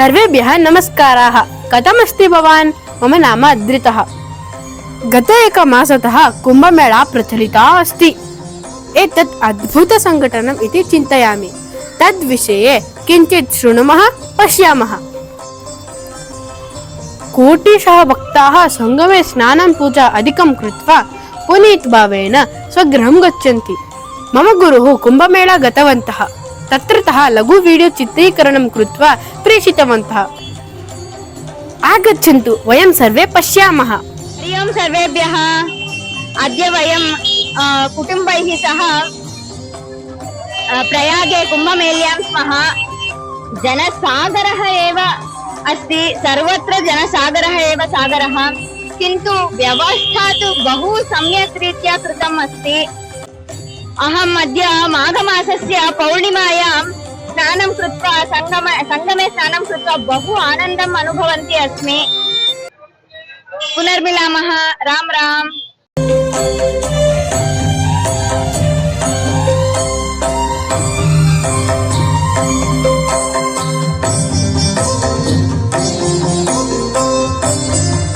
सर्वेभ्यः नमस्काराः। कथमस्ति भवान्? मम नाम अद्रितः। गत एकमासतः कुम्भमेळा प्रचलिता अस्ति। एतत् अद्भुतसङ्घटनम् इति चिन्तयामि। तद्विषये किञ्चित् शृणुमः, पश्यामः। कोटिशः भक्ताः सङ्गमे स्नानं पूजा अधिकं कृत्वा पुनीतभावेन स्वगृहं गच्छन्ति। मम गुरुः कुम्भमेळा गतवन्तः। तत्रतः लघु वीडियो चित्रीकरणं कृत्वा प्रेषितवन्तः आगच्छन्तु वयं सर्वे पश्यामः हरि ओं सर्वेभ्यः अद्य वयं अ, कुटुम्बैः सह अ, प्रयागे कुम्भमेल्यां स्मः जनसागरः एव अस्ति सर्वत्र जनसागरः एव सागरः किन्तु व्यवस्था तु बहु सम्यक् रीत्या कृतम् अस्ति अहम् अद्य माघमासस्य पौर्णिमायां स्नानं कृत्वा सङ्गम सङ्गमे स्नानं कृत्वा बहु आनन्दम् अनुभवन्ती अस्मि पुनर्मिलामः राम राम